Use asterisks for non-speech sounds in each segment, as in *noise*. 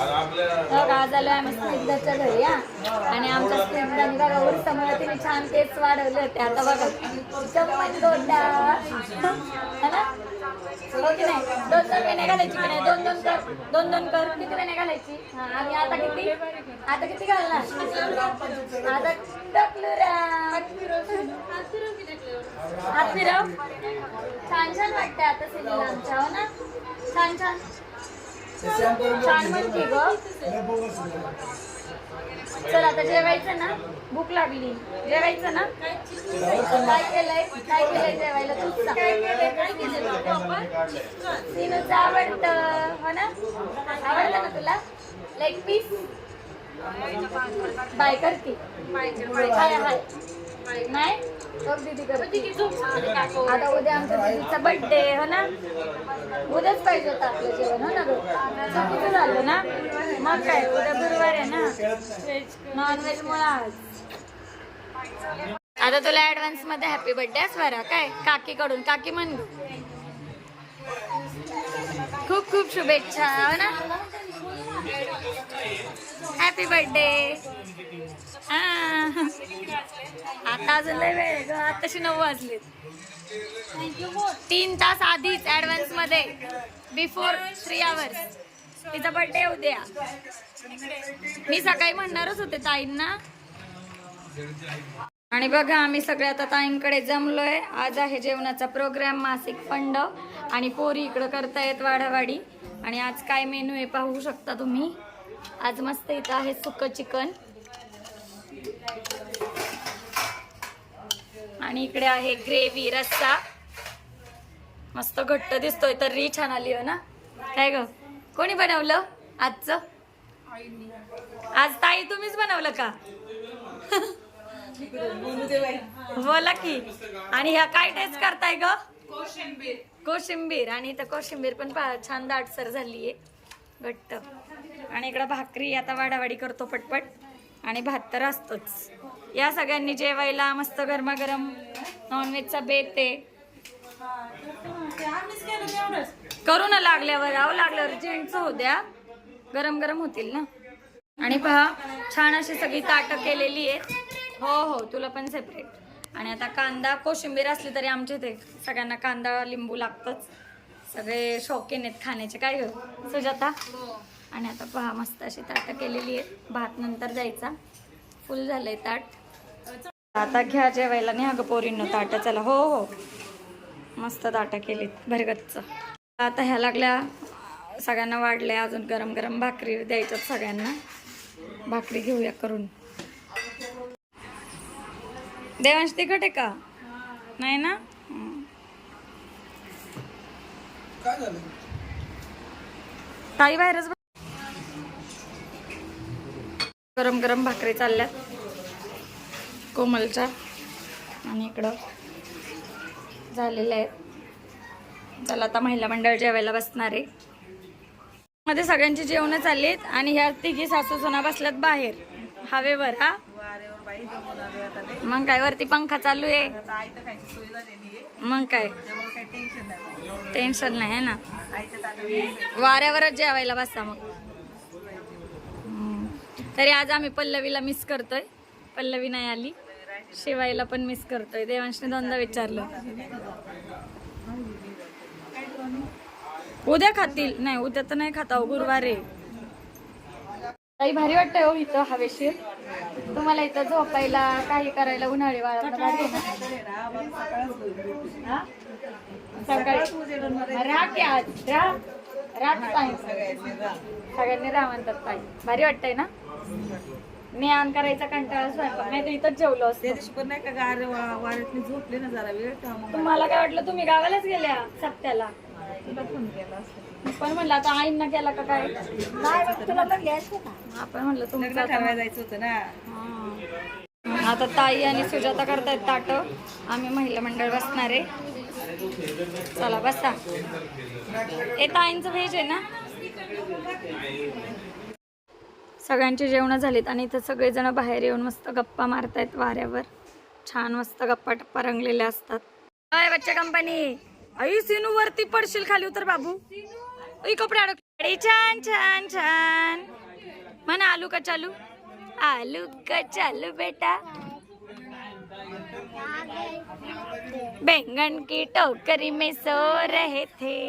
हो, बघा, आज आलोय आम्ही स्निग्धाच्या घरी हा. आणि आमच्या स्निग्धाने बघा समोर तिने छान केस वाढवले होते. आता बघा चम्मच गोटा है ना? हो की नाही? दोन दोन वेण्या घालायची की नाही? दोन दोन कर दोन दोन कर. किती वेण्या घालायची? आणि आता किती? आता किती घालणार? आता टकलू हात फिरव. छान छान वाटतंय आता सिनेमा आमच्या हो ना? छान छान. छान म्हणते ग. चल आता जेवायचं ना? भूक लागली. जेवायचं ना? काय केलंय? काय केलंय जेवायला? तूच सीनूचं आवडतं हो ना? आवडतं ना तुला? लेग पीस बाय करते. हाय हाय. नाही? आता उद्या आमच्या दीदीचा बर्थडे हो ना? उद्याच पाहिजे होतं आपलं जेवण हो ना गं? चुकीचं झालं ना? मग काय उद्या गुरुवार आहे ना? नॉनव्हेज मुळे आज. आता तुला ऍडव्हान्समध्ये हॅपी बर्थडे स्वरा. काय? काकी कडून काकी म्हण. खूप खूप शुभेच्छा हो ना? हॅपी बर्थडे आता अजून लय वेळ ग. आताशी नऊ वाजलेत. तीन तास आधीच ऍडव्हान्समध्ये. बिफोर थ्री आवर्स तिचा बर्थडे उद्या. मी सकाळी म्हणणारच होते ताईंना. आणि बघा आम्ही सगळे आता ताईंकडे जमलोय. आज आहे जेवणाचा प्रोग्राम मासिक फंड. आणि पोरी इकडं करतायत वाढावाडी आणि आज काय मेनू आहे पाहू शकता तुम्ही? आज मस्त इथं आहे सुकं चिकन. आणि इकडे आहे ग्रेव्ही रस्सा. मस्त घट्ट दिसतोय तर री छान आली हो ना? काय ग? कोणी बनवलं आजचं? आज ताई तुम्हीच बनवलं का? बोला की. आणि ह्या काय टेस्ट करताय ग? कोशिंबीर. आणि इथं कोशिंबीर पण छान दाटसर झालीये. घट्ट. आणि इकडं भाकरी आता वाडावाडी करतो पटपट. आणि भात तर असतोच. या सगळ्यांनी जेवायला मस्त गरमागरम नॉनव्हेजचा बेत आहे. करू ना लागल्यावर आव लागल्यावर जेंट्स होऊ द्या. गरम गरम होतील ना. आणि पहा छान अशी सगळी ताटं केलेली आहेत. हो हो तुला पण सेपरेट आणि आता कांदा कोशिंबीर असली तरी आमच्या इथे सगळ्यांना कांदा लिंबू लागतच. सगळे शौकीन आहेत खाण्याचे. काय हो सुजाता? आणि आता पहा मस्त अशी ताटं केलेली आहेत भात नंतर द्यायचा फुल झालंय ताट. आता घ्या जेवायला. नाही अगं पोरींनो ताटं. चला हो हो. मस्त ताटं केलीत भरगतच आता ह्या लागल्या सगळ्यांना वाढल्या. अजून गरम गरम भाकरी द्यायच्यात सगळ्यांना. भाकरी घेऊया करून. देवांश तिखट आहे का? नाही ना? हं. ताई गरम गरम भाकरी चालल्यात. कोमलच्या. आणि इकडं झालेलं आहे चला आता महिला मंडळ जेवायला बसणार आहे. मध्ये सगळ्यांची जेवणं चालली आहेत आणि ह्या तिघी सासू सुना बसल्यात बाहेर. हवेवर हा? मग काय वरती पंखा चालू आहे. मग काय? टेन्शन नाही. आहे ना? वाऱ्यावरच जेवायला बसा मग. तरी आज आम्ही पल्लवीला मिस करतोय. पल्लवी नाही आली. शिवायला पण मिस करतोय. देवांशने दोनदा विचारलं. उद्या खातील. नाही उद्या तर नाही खाता गुरुवार. आहे काही भारी वाटतंय हो इथं हवेशीर. तुम्हाला इथं झोपायला काही करायला उन्हाळी वाळवणं भारी सकाळी. राख आज. राहा. सगळ्यांनी राहा म्हणतात भारी वाटतंय ना? ज्ञान करायचा कंटाळा स्वयंपाक नाही तर इथंच जेवलो असतो. त्या दिवशी पण नाही का गार वा- वाऱ्यात मी झोपले ना जरा वेळ तेव्हा मग. तुम्हाला काय वाटलं तुम्ही गावालाच गेल्या सप्त्याला? तुला फोन केला असता. पण म्हणलं आता आईंना गेला का काय? तुला पण घ्यायचं का आपण म्हणलं तुमचं लग्न ठरवायला जायचं होतं ना. हा. आता ताई आणि सुजाता करतायत ताट. आम्ही महिला मंडळ बसणार आहे. चला बसा. ए ताईंचं व्हेज आहे ना? सगळ्यांची जेवणं झालीत आणि इथं सगळेजण बाहेर येऊन मस्त गप्पा मारतायत वाऱ्यावर. छान मस्त गप्पा टप्पा रंगलेल्या असतात. काय बच्चा कंपनी आई सिनू वरती पडशील खाली उतर बाबू. आई कपडे अडक छान छान छान. म्हणा आलू का चालू? आलू का चालू बेटा? बैंगन की टोकरी में सो रहे थे।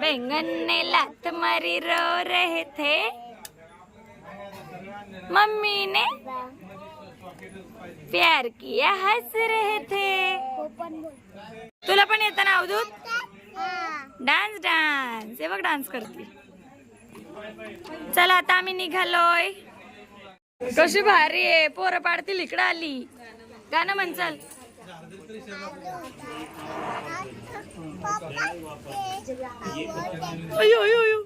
बैंगन ने लात मारी रो रहे थे। मम्मी ने प्यार किया हंस रहे थे। तुला पण येतं ना अवधूत? डान्स डान्स हे बघ डान्स करते. चला आता आम्ही निघालोय. कशी भारी आहे. पोरं पाडतील इकडं आली. गाणं म्हण चल. अयो अयो अयो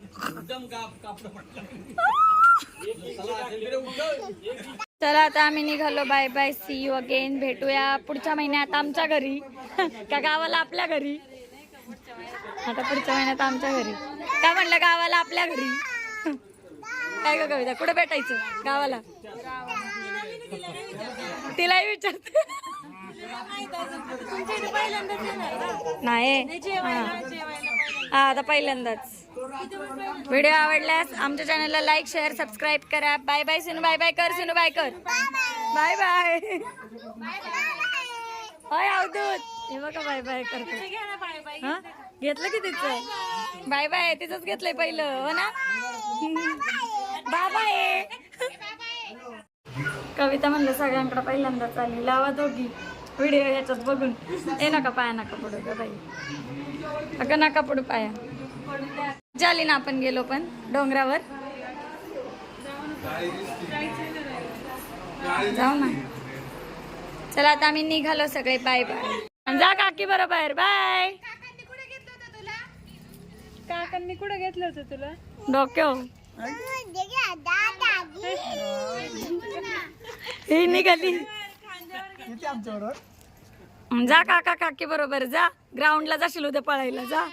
चला आता आम्ही निघालो. Bye bye see you again भेटूया पुढच्या महिन्यात आमच्या घरी. *laughs* का गावाला आपल्या घरी? आता पुढच्या महिन्यात आमच्या घरी. काय म्हणलं गावाला आपल्या घरी? *laughs* काय ग कविता कुठे भेटायचं गावाला? तिलाही विचारते. *laughs* नाही. हा आता पहिल्यांदाच. व्हिडिओ आवडल्यास आमच्या चॅनलला लाईक शेअर सबस्क्राईब करा. Bye bye Sunu bye bye कर सुनू बाय कर. Bye bye. होय अवधूत. हे बघा बाय बाय करतो हा? घेतलं की तिचं? बाय बाय तिचंच घेतलंय पहिलं हो ना? बाबा बाय. कविता म्हणलं सगळ्यांकडे पहिल्यांदाच आली. लावा दोघी. व्हिडिओ याच्यात बघून. ए नका पाया नका पडू बाई. अगं नका पडू पाया. झाली ना आपण गेलो पण डोंगरावर. जाऊ ना. चला आता आम्ही निघालो सगळे बाय बाय जा काकी बरोबर बाय. काकांनी कुठं घेतलं होतं तुला? डोक्यो. ही निघाली. जा काका काकी बरोबर जा. ग्राउंडला जाशील उद्या पळायला. जा.